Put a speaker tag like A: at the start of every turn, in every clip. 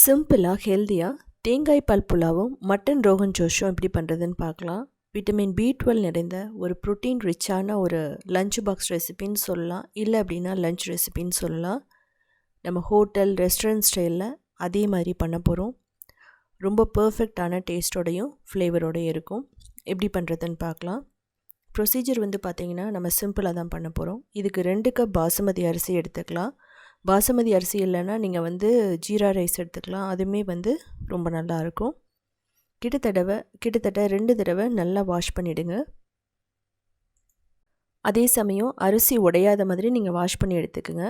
A: சிம்பிளாக ஹெல்த்தியாக தேங்காய் பால் புலாவும் மட்டன் ரோகன் ஜோஷும் எப்படி பண்ணுறதுன்னு பார்க்கலாம். விட்டமின் பி டுவெல் நிறைந்த ஒரு ப்ரோட்டீன் ரிச்சான ஒரு லஞ்ச் பாக்ஸ் ரெசிபின்னு சொல்லலாம். இல்லை அப்படின்னா லஞ்ச் ரெசிபின்னு சொல்லலாம். நம்ம ஹோட்டல் ரெஸ்டாரண்ட் ஸ்டைலில் அதே மாதிரி பண்ண போகிறோம் ரொம்ப பர்ஃபெக்டான டேஸ்ட்டோடையும் ஃப்ளேவரோடையும் இருக்கும். எப்படி பண்ணுறதுன்னு பார்க்கலாம். ப்ரொசீஜர் வந்து பார்த்திங்கன்னா நம்ம சிம்பிளாக தான் பண்ண போகிறோம் இதுக்கு ரெண்டு கப் பாசுமதி அரிசி எடுத்துக்கலாம். பாசுமதி அரிசி இல்லைன்னா நீங்கள் வந்து ஜீரா ரைஸ் எடுத்துக்கலாம். அதுவுமே வந்து ரொம்ப நல்லாயிருக்கும். கிட்டத்தடவை கிட்டத்தட்ட ரெண்டு தடவை நல்லா வாஷ் பண்ணிவிடுங்க அதே சமயம் அரிசி உடையாத மாதிரி நீங்கள் வாஷ் பண்ணி எடுத்துக்கோங்க.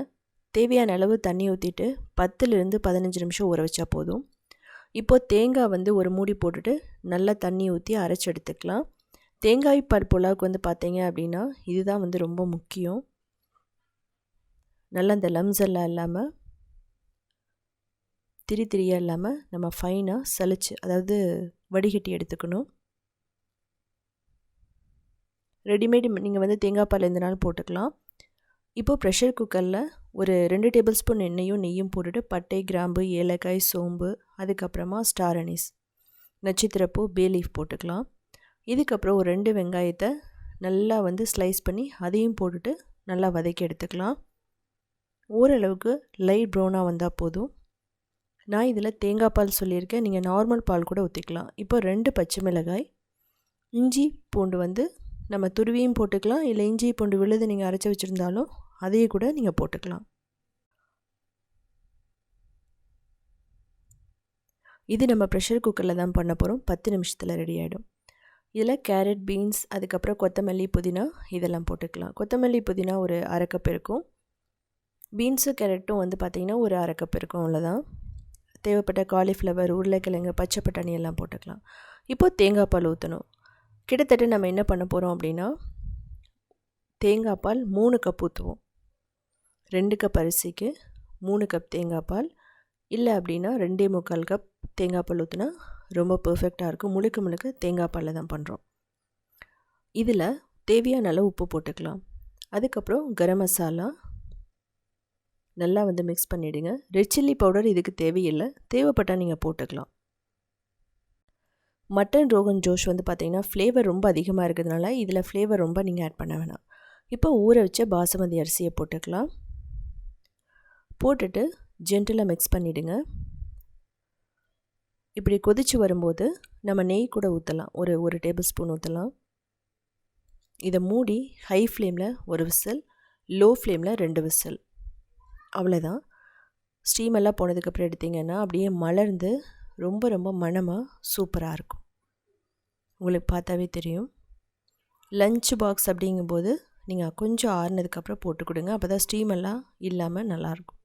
A: தேவையான அளவு தண்ணி ஊற்றிட்டு பத்துலேருந்து பதினஞ்சு நிமிஷம் ஊற வச்சா போதும். இப்போது தேங்காய் வந்து ஒரு மூடி போட்டுட்டு நல்லா தண்ணி ஊற்றி அரைச்சி எடுத்துக்கலாம். தேங்காய் பால் புலாவுக்கு வந்து பார்த்தீங்க அப்படின்னா இதுதான் வந்து ரொம்ப முக்கியம். நல்லா இந்த லம்ஸ் எல்லாம் இல்லாமல் திரி திரியாக இல்லாமல் நம்ம ஃபைனாக சலிச்சு அதாவது வடிகட்டி எடுத்துக்கணும். ரெடிமேட் நீங்கள் வந்து தேங்காய் பால் எந்தனாலும் போட்டுக்கலாம். இப்போது ப்ரெஷர் குக்கரில் ஒரு ரெண்டு டேபிள் ஸ்பூன் எண்ணெயும் நெய்யும் போட்டுட்டு பட்டை கிராம்பு ஏலக்காய் சோம்பு அதுக்கப்புறமா ஸ்டார் அனிஸ் நட்சத்திரப்பூ பே லீஃப் போட்டுக்கலாம். இதுக்கப்புறம் ஒரு ரெண்டு வெங்காயத்தை நல்லா வந்து ஸ்லைஸ் பண்ணி அதையும் போட்டுட்டு நல்லா வதக்கி எடுத்துக்கலாம். ஓரளவுக்கு லைட் ப்ரௌனாக வந்தால் போதும். நான் இதில் தேங்காய் பால் சொல்லியிருக்கேன். நீங்கள் நார்மல் பால் கூட ஊற்றிக்கலாம் இப்போ ரெண்டு பச்சை மிளகாய் இஞ்சி பூண்டு வந்து நம்ம துருவியும் போட்டுக்கலாம். இல்லை இஞ்சி பூண்டு விழுது நீங்கள் அரைச்சி வச்சுருந்தாலும் அதையே கூட நீங்கள் போட்டுக்கலாம். இது நம்ம ப்ரெஷர் குக்கரில் தான் பண்ண போகிறோம் பத்து நிமிஷத்தில் ரெடி ஆகிடும் இதில் கேரட் பீன்ஸ் அதுக்கப்புறம் கொத்தமல்லி புதினா இதெல்லாம் போட்டுக்கலாம். கொத்தமல்லி புதினா ஒரு அரை கப் இருக்கும். பீன்ஸு கேரட்டும் வந்து பார்த்திங்கன்னா ஒரு அரை கப் இருக்கும் அவ்வளோதான். தேவைப்பட்ட காலிஃப்ளவர் உருளைக்கிழங்கு பச்சை பட்டாணி எல்லாம் போட்டுக்கலாம். இப்போது தேங்காய் பால் ஊற்றணும் கிட்டத்தட்ட நம்ம என்ன பண்ண போகிறோம் அப்படின்னா தேங்காய் பால் மூணு கப் ஊற்றுவோம் ரெண்டு கப் அரிசிக்கு மூணு கப் தேங்காய் பால். இல்லை அப்படின்னா ரெண்டே முக்கால் கப் தேங்காய் பால் ஊற்றினா ரொம்ப பர்ஃபெக்டாக இருக்கும். முழுக்க முழுக்க தேங்காய் பாலில் தான் பண்ணுறோம் இதில் தேவையான அளவு உப்பு போட்டுக்கலாம். அதுக்கப்புறம் கரம் மசாலா நல்லா வந்து மிக்ஸ் பண்ணிவிடுங்க ரெட் சில்லி பவுடர் இதுக்கு தேவையில்லை. தேவைப்பட்டால் நீங்கள் போட்டுக்கலாம். மட்டன் ரோகன் ஜோஷ் வந்து பார்த்திங்கன்னா ஃப்ளேவர் ரொம்ப அதிகமாக இருக்கிறதுனால இதில் ஃப்ளேவர் ரொம்ப நீங்கள் ஆட் பண்ண வேணாம். இப்போ ஊற வச்ச பாசுமதி அரிசியை போட்டுக்கலாம். போட்டுட்டு ஜென்டலாக மிக்ஸ் பண்ணிவிடுங்க இப்படி கொதித்து வரும்போது நம்ம நெய் கூட ஊற்றலாம் ஒரு ஒரு டேபிள் ஸ்பூன் ஊற்றலாம் இதை மூடி ஹை ஃப்ளேமில் ஒரு விசில் லோ ஃப்ளேமில் ரெண்டு விசில். அவ்வளோதான் ஸ்டீம் எல்லாம் போனதுக்கப்புறம் எடுத்திங்கன்னா அப்படியே மலர்ந்து ரொம்ப ரொம்ப மனமாக சூப்பராக இருக்கும். உங்களுக்கு பார்த்தாவே தெரியும். லஞ்ச் பாக்ஸ் அப்படிங்கும்போது நீங்கள் கொஞ்சம் ஆறுனதுக்கப்புறம் போட்டு கொடுங்க. அப்போ தான் ஸ்டீம் எல்லாம் இல்லாமல் நல்லாயிருக்கும்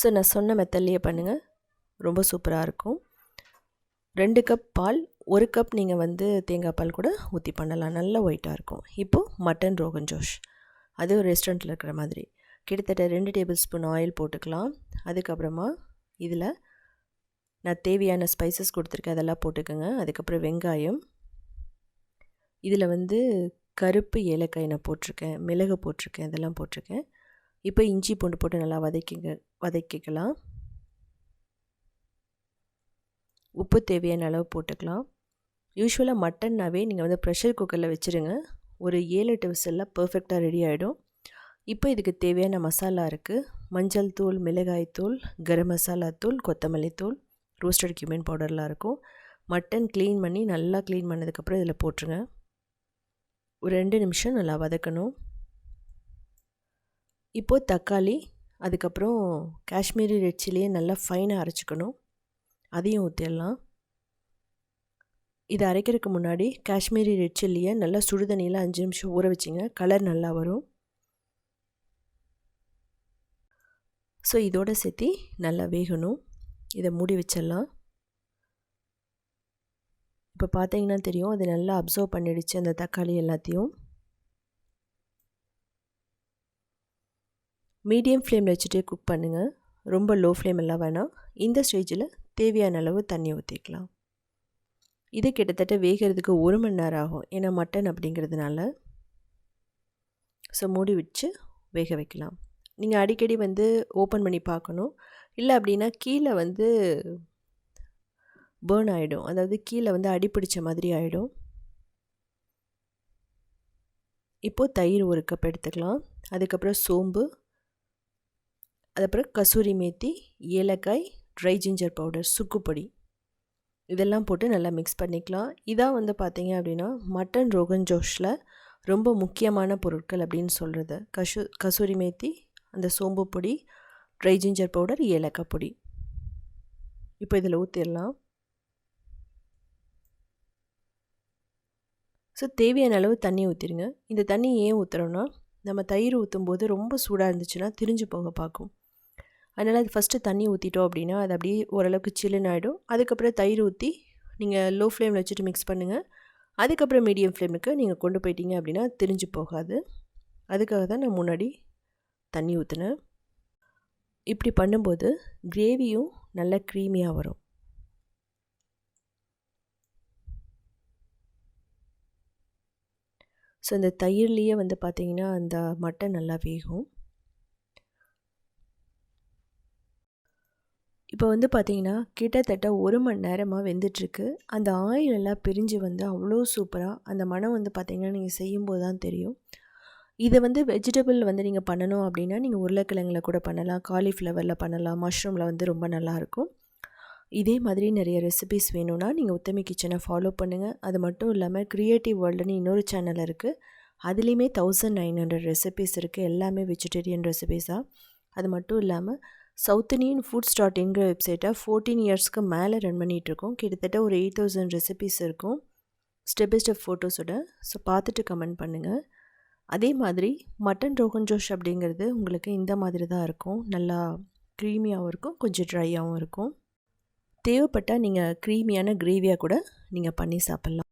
A: ஸோ நான் சொன்ன மெத்தட்லேயே பண்ணுங்கள் ரொம்ப சூப்பராக இருக்கும். ரெண்டு கப் பால் ஒரு கப் நீங்கள் வந்து தேங்காய் பால் கூட ஊற்றி பண்ணலாம். நல்லா ஒயிட்டாக இருக்கும். இப்போது மட்டன் ரோகன் ஜோஷ். அது ஒரு ரெஸ்டாரண்ட்டில் இருக்கிற மாதிரி. கிட்டத்தட்ட ரெண்டு டேபிள் ஸ்பூன் ஆயில் போட்டுக்கலாம். அதுக்கப்புறமா இதில் நான் தேவையான ஸ்பைசஸ் கொடுத்துருக்கேன். அதெல்லாம் போட்டுக்கோங்க. அதுக்கப்புறம் வெங்காயம். இதில் வந்து கருப்பு ஏலக்காய் நான் போட்டிருக்கேன். மிளகு போட்டிருக்கேன். இதெல்லாம் போட்டிருக்கேன். இப்போ இஞ்சி பூண்டு போட்டு நல்லா வதக்கிங்க வதக்கிக்கலாம். உப்பு தேவையான அளவு போட்டுக்கலாம். யூஸ்வலாக மட்டன்னாவே நீங்கள் வந்து ப்ரெஷர் குக்கரில் வச்சுருங்க. ஒரு ஏழு எட்டு விசிலில் பர்ஃபெக்டாக ரெடி ஆகிடும் இப்போ இதுக்கு தேவையான மசாலா இருக்குது மஞ்சள் தூள் மிளகாய் தூள் கரம் மசாலா தூள் கொத்தமல்லி தூள் ரோஸ்டட் கியூமின் பவுடர்லாம் இருக்கும். மட்டன் க்ளீன் பண்ணி நல்லா க்ளீன் பண்ணதுக்கப்புறம் இதில் போட்டுருங்க. ஒரு ரெண்டு நிமிஷம் நல்லா வதக்கணும். இப்போது தக்காளி அதுக்கப்புறம் காஷ்மீரி ரெட் சில்லியை நல்லா ஃபைனாக அரைச்சிக்கணும். அதையும் ஊற்றிடலாம் இதை அரைக்கிறதுக்கு முன்னாடி காஷ்மீரி ரெட் சில்லியை நல்லா சுடுதண்ணியில் அஞ்சு நிமிஷம் ஊற வச்சிங்க கலர் நல்லா வரும். ஸோ இதோடு சேர்த்து நல்லா வேகணும். இதை மூடி வச்சிடலாம். இப்போ பார்த்தீங்கன்னா தெரியும் அது நல்லா அப்சர்வ் பண்ணிடுச்சு அந்த தக்காளி எல்லாத்தையும். மீடியம் ஃப்ளேமில் வச்சுட்டு குக் பண்ணுங்கள் ரொம்ப லோ ஃப்ளேம் எல்லாம் வேணாம். இந்த ஸ்டேஜில் தேவையான அளவு தண்ணி ஊற்றிக்கலாம் இது கிட்டத்தட்ட வேகிறதுக்கு ஒரு மணி நேரம் ஆகும். ஏன்னா மட்டன் அப்படிங்கிறதுனால. ஸோ மூடி வச்சு வேக வைக்கலாம். நீங்கள் அடிக்கடி வந்து ஓப்பன் பண்ணி பார்க்கணும். இல்லை அப்படின்னா கீழே வந்து பேர்ன் ஆகிடும் அதாவது கீழே வந்து அடிப்பிடிச்ச மாதிரி ஆகிடும் இப்போது தயிர் ஒரு கப் எடுத்துக்கலாம். அதுக்கப்புறம் சோம்பு. அதுக்கப்புறம் கசூரி மேத்தி ஏலக்காய் ட்ரை ஜிஞ்சர் பவுடர் சுக்குப்பொடி இதெல்லாம் போட்டு நல்லா மிக்ஸ் பண்ணிக்கலாம். இதான் வந்து பார்த்தீங்க அப்படின்னா மட்டன் ரோகன் ஜோஷில் ரொம்ப முக்கியமான பொருட்கள் அப்படின்னு சொல்கிறது கசு கசூரி மேத்தி அந்த சோம்பு பொடி ட்ரை ஜிஞ்சர் பவுடர் ஏலக்காய் பொடி. இப்போ இதில் ஊற்றிடலாம் ஸோ தேவையான அளவு தண்ணி ஊற்றிடுங்க இந்த தண்ணி ஏன் ஊற்றுறோன்னா நம்ம தயிர் ஊற்றும் போது ரொம்ப சூடாக இருந்துச்சுன்னா திரிஞ்சு போக பார்க்கும். அதனால் அது ஃபஸ்ட்டு தண்ணி ஊற்றிட்டோம் அப்படின்னா அது அப்படியே ஓரளவுக்கு சில்லுன்னு ஆகிடும் அதுக்கப்புறம் தயிர் ஊற்றி நீங்கள் லோ ஃப்ளேமில் வச்சுட்டு மிக்ஸ் பண்ணுங்கள் அதுக்கப்புறம் மீடியம் ஃப்ளேமுக்கு நீங்கள் கொண்டு போயிட்டீங்க அப்படின்னா திரிஞ்சு போகாது. அதுக்காக தான் நான் முன்னாடி தண்ணி ஊற்றினேன் இப்படி பண்ணும்போது கிரேவியும் நல்லா க்ரீமியாக வரும். ஸோ இந்த தயிர்லேயே வந்து பார்த்திங்கன்னா அந்த மட்டை நல்லா வேகும். இப்போ வந்து பார்த்திங்கன்னா கிட்டத்தட்ட ஒரு மணி நேரமாக வெந்துட்டுருக்கு. அந்த ஆயில் எல்லாம் பிரிஞ்சு வந்து அவ்வளோ சூப்பராக அந்த மனம் வந்து பார்த்திங்கன்னா நீங்கள் செய்யும்போது தான் தெரியும். இதை வந்து வெஜிடபிள் வந்து நீங்கள் பண்ணணும் அப்படின்னா நீங்கள் உருளைக்கிழங்கில் கூட பண்ணலாம் காலிஃப்ளவரில் பண்ணலாம் மஷ்ரூமில் வந்து ரொம்ப நல்லாயிருக்கும் இதே மாதிரி நிறைய ரெசிபிஸ் வேணும்னா நீங்கள் உத்தமி கிச்சனை ஃபாலோ பண்ணுங்கள் அது மட்டும் இல்லாமல் க்ரியேட்டிவ் வேர்ல்டுன்னு இன்னொரு சேனல் இருக்குது அதுலேயுமே தௌசண்ட் நைன் ஹண்ட்ரட் ரெசிபிஸ் இருக்குது எல்லாமே வெஜிடேரியன் ரெசிபிஸாக அது மட்டும் இல்லாமல் சவுத் இண்டியன் ஃபுட்ஸ் டாட் இன்கிற வெப்சைட்டை ஃபோர்டீன் இயர்ஸ்க்கு மேலே ரன் பண்ணிகிட்ருக்கோம். கிட்டத்தட்ட ஒரு எயிட் தௌசண்ட் ரெசிபிஸ் இருக்கும். ஸ்டெப் பை ஸ்டெப் ஃபோட்டோஸோட ஸோ பார்த்துட்டு கமெண்ட் பண்ணுங்கள் அதே மாதிரி மட்டன் ரோகன் ஜோஷ் அப்படிங்கிறது உங்களுக்கு இந்த மாதிரி தான் இருக்கும். நல்லா க்ரீமியாகவும் இருக்கும். கொஞ்சம் ட்ரையாகவும் இருக்கும். தேவைப்பட்டால் நீங்கள் க்ரீமியான கிரேவியாக கூட நீங்கள் பண்ணி சாப்பிட்லாம்.